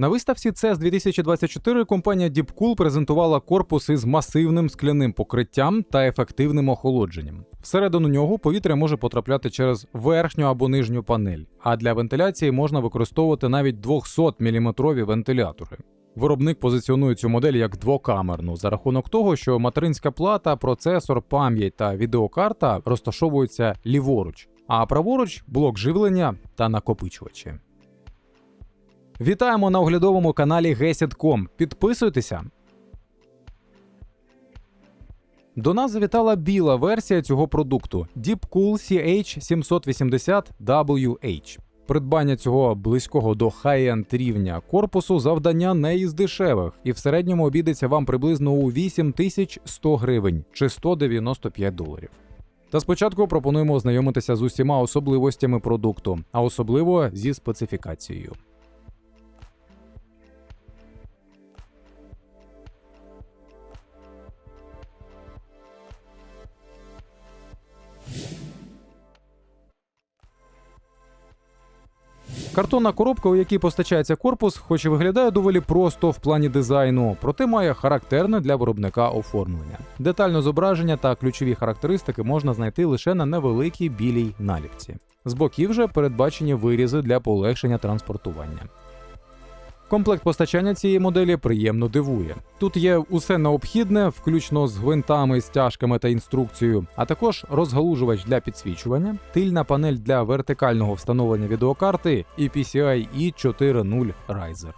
На виставці CES 2024 компанія Deepcool презентувала корпус із масивним скляним покриттям та ефективним охолодженням. Всередину нього повітря може потрапляти через верхню або нижню панель, а для вентиляції можна використовувати навіть 200-мм вентилятори. Виробник позиціонує цю модель як двокамерну за рахунок того, що материнська плата, процесор, пам'ять та відеокарта розташовуються ліворуч, а праворуч блок живлення та накопичувачі. Вітаємо на оглядовому каналі Gesit.com. Підписуйтеся. До нас завітала біла версія цього продукту Deepcool CH780WH. Придбання цього близького до хай-енд рівня корпусу завдання не із дешевих, і в середньому обійдеться вам приблизно у 8100 гривень чи 195 доларів. Та спочатку пропонуємо ознайомитися з усіма особливостями продукту, а особливо зі специфікацією. Картонна коробка, у якій постачається корпус, хоч і виглядає доволі просто в плані дизайну, проте має характерне для виробника оформлення. Детальне зображення та ключові характеристики можна знайти лише на невеликій білій наліпці. З боків же передбачені вирізи для полегшення транспортування. Комплект постачання цієї моделі приємно дивує. Тут є усе необхідне, включно з гвинтами, стяжками та інструкцією, а також розгалужувач для підсвічування, тильна панель для вертикального встановлення відеокарти і PCI e 4.0 Riser.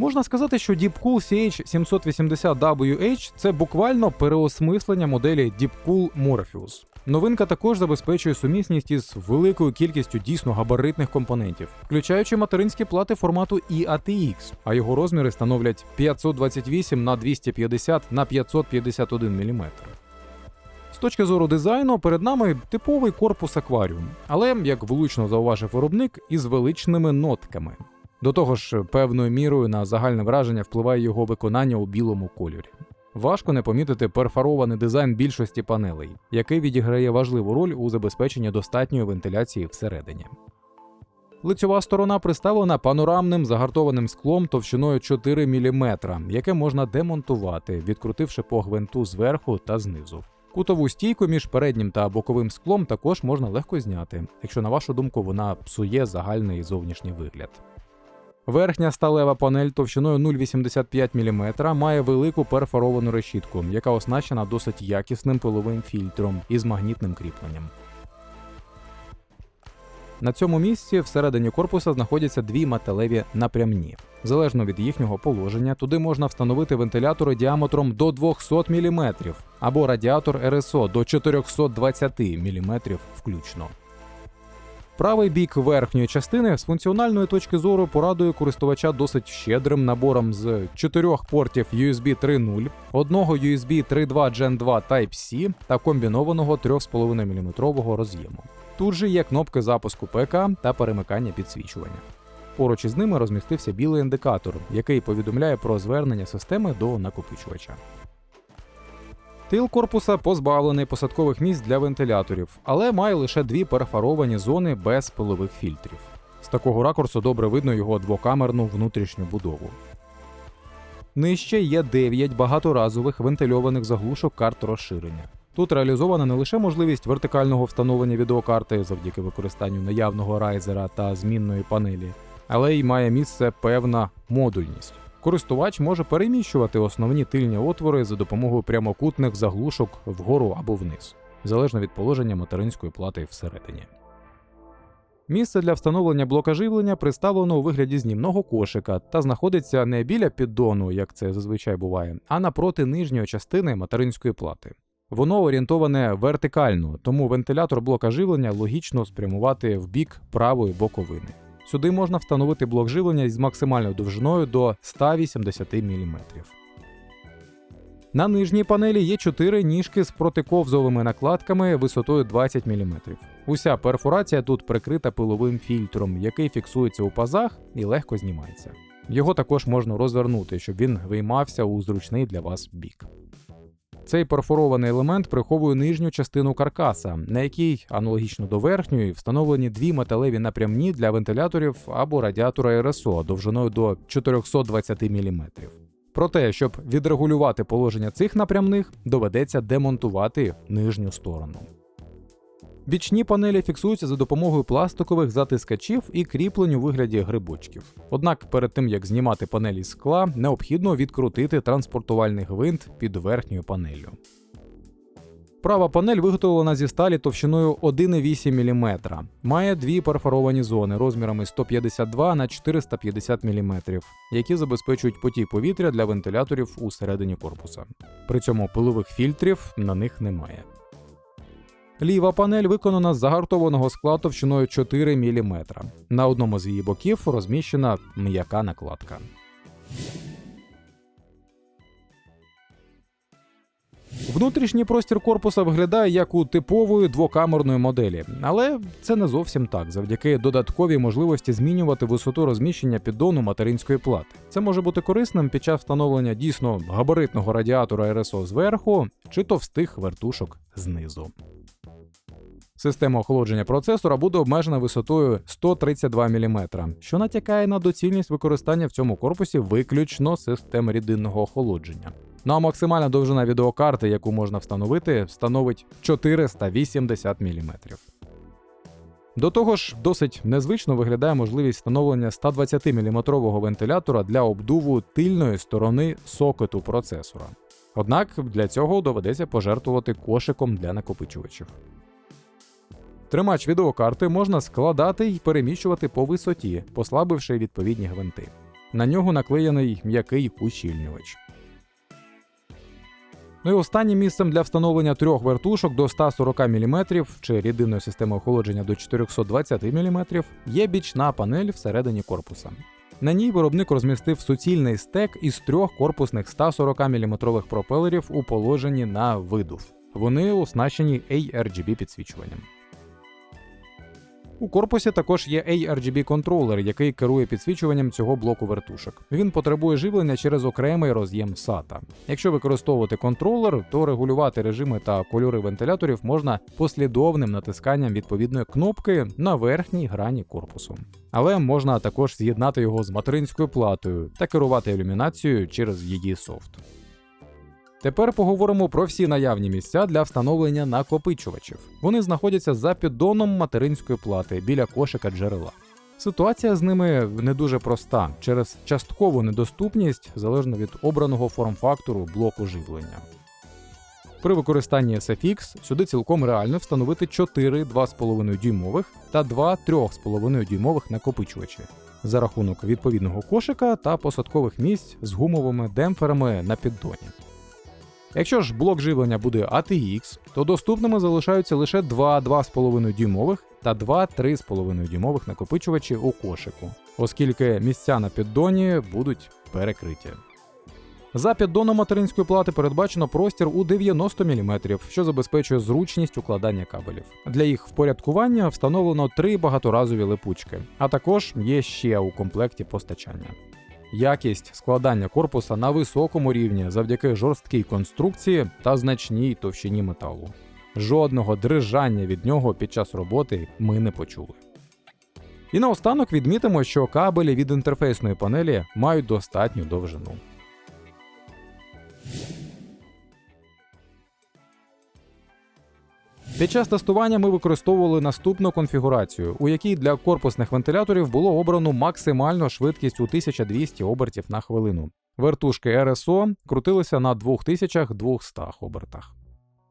Можна сказати, що Deepcool CH780WH це буквально переосмислення моделі Deepcool Morpheus. Новинка також забезпечує сумісність із великою кількістю дійсно габаритних компонентів, включаючи материнські плати формату IATX, а його розміри становлять 528 на 250 на 551 мм. З точки зору дизайну, перед нами типовий корпус акваріум, але, як влучно зауважив виробник, із величними нотками. До того ж, певною мірою на загальне враження впливає його виконання у білому кольорі. Важко не помітити перфорований дизайн більшості панелей, який відіграє важливу роль у забезпеченні достатньої вентиляції всередині. Лицьова сторона представлена панорамним загартованим склом товщиною 4 мм, яке можна демонтувати, відкрутивши по гвинту зверху та знизу. Кутову стійку між переднім та боковим склом також можна легко зняти, якщо на вашу думку вона псує загальний зовнішній вигляд. Верхня сталева панель товщиною 0,85 мм має велику перфоровану решітку, яка оснащена досить якісним пиловим фільтром із магнітним кріпленням. На цьому місці всередині корпуса знаходяться дві металеві напрямні. Залежно від їхнього положення, туди можна встановити вентилятори діаметром до 200 мм або радіатор РСО до 420 мм включно. Правий бік верхньої частини з функціональної точки зору порадує користувача досить щедрим набором з чотирьох портів USB 3.0, одного USB 3.2 Gen 2 Type-C та комбінованого 3,5 мм роз'єму. Тут же є кнопки запуску ПК та перемикання підсвічування. Поруч із ними розмістився білий індикатор, який повідомляє про звернення системи до накопичувача. Тил корпуса позбавлений посадкових місць для вентиляторів, але має лише дві перфоровані зони без пилових фільтрів. З такого ракурсу добре видно його двокамерну внутрішню будову. Нижче є 9 багаторазових вентильованих заглушок карт розширення. Тут реалізована не лише можливість вертикального встановлення відеокарти завдяки використанню наявного райзера та змінної панелі, але й має місце певна модульність. Користувач може переміщувати основні тильні отвори за допомогою прямокутних заглушок вгору або вниз, залежно від положення материнської плати всередині. Місце для встановлення блока живлення представлено у вигляді знімного кошика та знаходиться не біля піддону, як це зазвичай буває, а напроти нижньої частини материнської плати. Воно орієнтоване вертикально, тому вентилятор блока живлення логічно спрямувати в бік правої боковини. Сюди можна встановити блок живлення із максимальною довжиною до 180 мм. На нижній панелі є 4 ніжки з протиковзовими накладками висотою 20 мм. Уся перфорація тут прикрита пиловим фільтром, який фіксується у пазах і легко знімається. Його також можна розвернути, щоб він виймався у зручний для вас бік. Цей перфорований елемент приховує нижню частину каркаса, на якій, аналогічно до верхньої, встановлені дві металеві напрямні для вентиляторів або радіатора РСО довжиною до 420 мм. Проте, щоб відрегулювати положення цих напрямних, доведеться демонтувати нижню сторону. Бічні панелі фіксуються за допомогою пластикових затискачів і кріплень у вигляді грибочків. Однак перед тим як знімати панелі з скла, необхідно відкрутити транспортувальний гвинт під верхньою панеллю. Права панель виготовлена зі сталі товщиною 1,8 мм. Має дві перфоровані зони розмірами 152 на 450 мм, які забезпечують потік повітря для вентиляторів у середині корпуса. При цьому пилових фільтрів на них немає. Ліва панель виконана з загартованого скла товщиною 4 мм. На одному з її боків розміщена м'яка накладка. Внутрішній простір корпуса виглядає як у типової двокамерної моделі, але це не зовсім так, завдяки додатковій можливості змінювати висоту розміщення піддону материнської плати. Це може бути корисним під час встановлення дійсно габаритного радіатора РСО зверху чи товстих вертушок знизу. Система охолодження процесора буде обмежена висотою 132 мм, що натякає на доцільність використання в цьому корпусі виключно систем рідинного охолодження. Ну а максимальна довжина відеокарти, яку можна встановити, становить 480 мм. До того ж, досить незвично виглядає можливість встановлення 120-мм вентилятора для обдуву тильної сторони сокету процесора. Однак для цього доведеться пожертвувати кошиком для накопичувачів. Тримач відеокарти можна складати і переміщувати по висоті, послабивши відповідні гвинти. На нього наклеєний м'який ущільнювач. Ну і останнім місцем для встановлення трьох вертушок до 140 мм чи рідинної системи охолодження до 420 мм є бічна панель всередині корпуса. На ній виробник розмістив суцільний стек із трьох корпусних 140 мм пропелерів у положенні на видув. Вони оснащені ARGB підсвічуванням. У корпусі також є ARGB контролер, який керує підсвічуванням цього блоку вертушок. Він потребує живлення через окремий роз'єм SATA. Якщо використовувати контролер, то регулювати режими та кольори вентиляторів можна послідовним натисканням відповідної кнопки на верхній грані корпусу. Але можна також з'єднати його з материнською платою та керувати ілюмінацією через її софт. Тепер поговоримо про всі наявні місця для встановлення накопичувачів. Вони знаходяться за піддоном материнської плати біля кошика джерела. Ситуація з ними не дуже проста через часткову недоступність залежно від обраного форм-фактору блоку живлення. При використанні SFX сюди цілком реально встановити 4 2,5 дюймових та 2 3,5 дюймових накопичувачі за рахунок відповідного кошика та посадкових місць з гумовими демпферами на піддоні. Якщо ж блок живлення буде ATX, то доступними залишаються лише 2 2,5 дюймових та 2 3,5 дюймових накопичувачі у кошику, оскільки місця на піддоні будуть перекриті. За піддоном материнської плати передбачено простір у 90 мм, що забезпечує зручність укладання кабелів. Для їх впорядкування встановлено три багаторазові липучки, а також є ще у комплекті постачання. Якість складання корпуса на високому рівні завдяки жорсткій конструкції та значній товщині металу. Жодного дрижання від нього під час роботи ми не почули. І наостанок відмітимо, що кабелі від інтерфейсної панелі мають достатню довжину. Під час тестування ми використовували наступну конфігурацію, у якій для корпусних вентиляторів було обрано максимальну швидкість у 1200 обертів на хвилину. Вертушки РСО крутилися на 2200 обертах.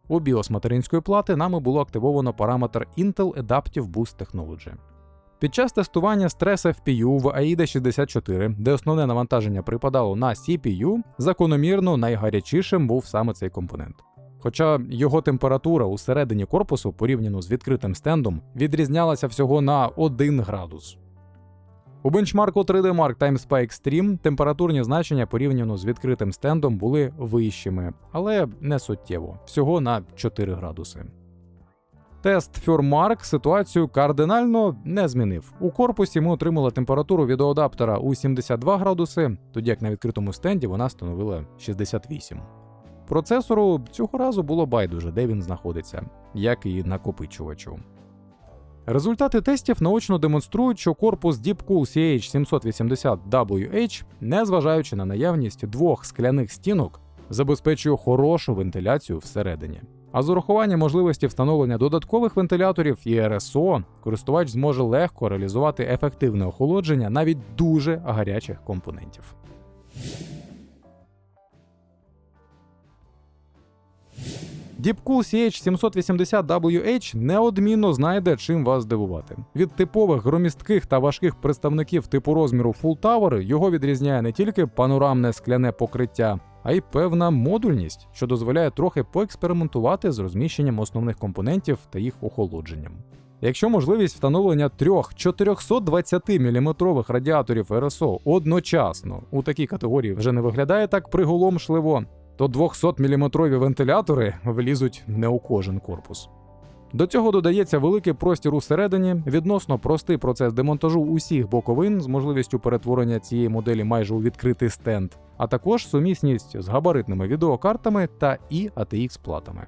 У BIOS материнської плати нами було активовано параметр Intel Adaptive Boost Technology. Під час тестування стрес FPU в AIDA 64, де основне навантаження припадало на CPU, закономірно найгарячішим був саме цей компонент. Хоча його температура у середині корпусу, порівняно з відкритим стендом, відрізнялася всього на 1 градус. У бенчмарку 3D Mark TimeSpy Extreme температурні значення порівняно з відкритим стендом були вищими, але не суттєво, всього на 4 градуси. Тест Furmark ситуацію кардинально не змінив. У корпусі ми отримали температуру відеоадаптера у 72 градуси, тоді як на відкритому стенді вона становила 68. Процесору цього разу було байдуже, де він знаходиться, як і накопичувачу. Результати тестів наочно демонструють, що корпус Deepcool CH780WH, незважаючи на наявність двох скляних стінок, забезпечує хорошу вентиляцію всередині. А з урахуванням можливості встановлення додаткових вентиляторів і РСО, користувач зможе легко реалізувати ефективне охолодження навіть дуже гарячих компонентів. Deepcool CH780WH неодмінно знайде чим вас здивувати. Від типових громістких та важких представників типу розміру Full Tower його відрізняє не тільки панорамне скляне покриття, а й певна модульність, що дозволяє трохи поекспериментувати з розміщенням основних компонентів та їх охолодженням. Якщо можливість встановлення трьох 420-мм радіаторів РСО одночасно у такій категорії вже не виглядає так приголомшливо, то 200-мм вентилятори влізуть не у кожен корпус. До цього додається великий простір усередині, відносно простий процес демонтажу усіх боковин з можливістю перетворення цієї моделі майже у відкритий стенд, а також сумісність з габаритними відеокартами та і ATX платами.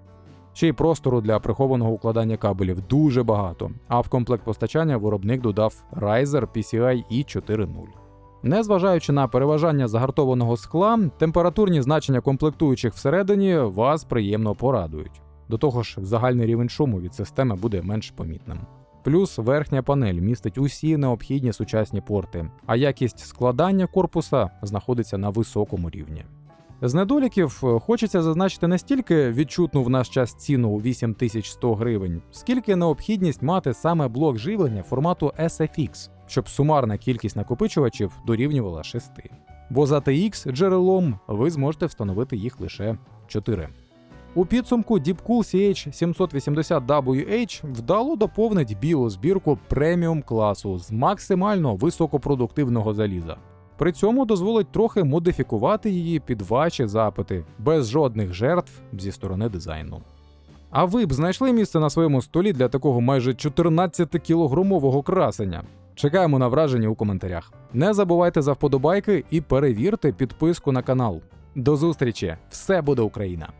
Ще й простору для прихованого укладання кабелів дуже багато, а в комплект постачання виробник додав Riser PCI e 4.0. Незважаючи на переважання загартованого скла, температурні значення комплектуючих всередині вас приємно порадують. До того ж, загальний рівень шуму від системи буде менш помітним. Плюс верхня панель містить усі необхідні сучасні порти, а якість складання корпуса знаходиться на високому рівні. З недоліків е, хочеться зазначити не стільки відчутну в наш час ціну у 8100 гривень, скільки необхідність мати саме блок живлення формату SFX, щоб сумарна кількість накопичувачів дорівнювала 6. Бо за TX джерелом ви зможете встановити їх лише 4. У підсумку Deepcool CH780WH вдало доповнить білу збірку преміум класу з максимально високопродуктивного заліза. При цьому дозволить трохи модифікувати її під ваші запити, без жодних жертв зі сторони дизайну. А ви б знайшли місце на своєму столі для такого майже 14-кілограмового красення? Чекаємо на враження у коментарях. Не забувайте за вподобайки і перевірте підписку на канал. До зустрічі! Все буде Україна!